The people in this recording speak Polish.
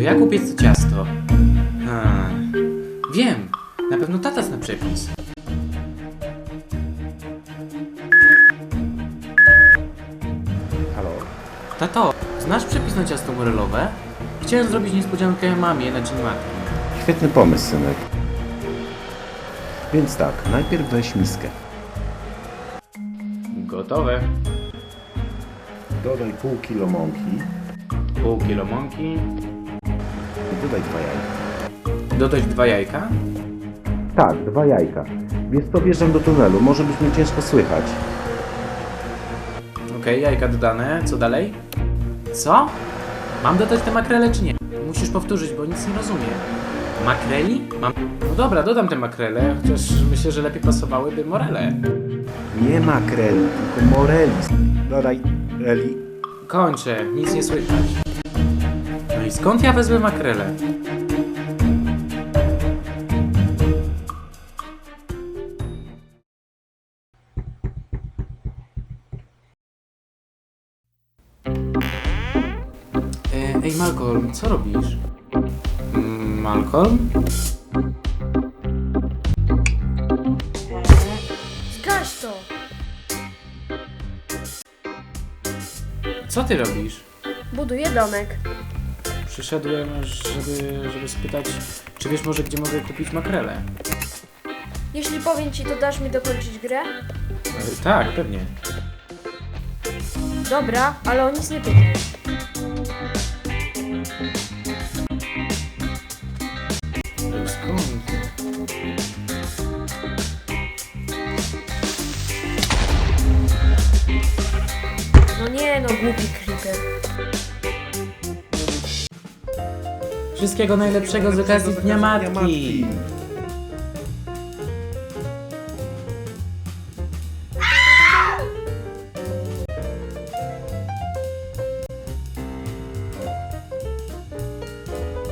jak upiec to ciasto? Hmm. Wiem, na pewno tata zna przepis. Halo? Tato, znasz przepis na ciasto morelowe? Chciałem zrobić niespodziankę mamie na dzień matki. Świetny pomysł, synek. Więc tak, najpierw weź miskę. Gotowe. Dodaj pół kilo mąki Pół kilo mąki. i dodaj dwa jajka. Dodać dwa jajka. Tak, dwa jajka. Co, wjeżdżam do tunelu, może być mnie ciężko słychać. Okej, jajka dodane. Co dalej? Co? Mam dodać te makrele czy nie? Musisz powtórzyć, bo nic nie rozumiem. Makreli? Mam... No dobra, dodam te makrele, chociaż myślę, że lepiej pasowałyby morele. Nie makreli, tylko moreli. Dodaj reli. Kończę, nic nie słychać. No i skąd ja wezmę makrele? E, Ej, Malcolm, co robisz? Mm, Malcolm? Zgaś to! Co ty robisz? Buduję domek. Przyszedłem, żeby, żeby spytać, czy wiesz może, gdzie mogę kupić makrele? Jeśli powiem ci, to dasz mi dokończyć grę? E, tak, pewnie. Dobra, ale o nic nie pytaj. E, Skąd? No nie no, głupi creeper. Wszystkiego najlepszego z okazji Dnia Matki.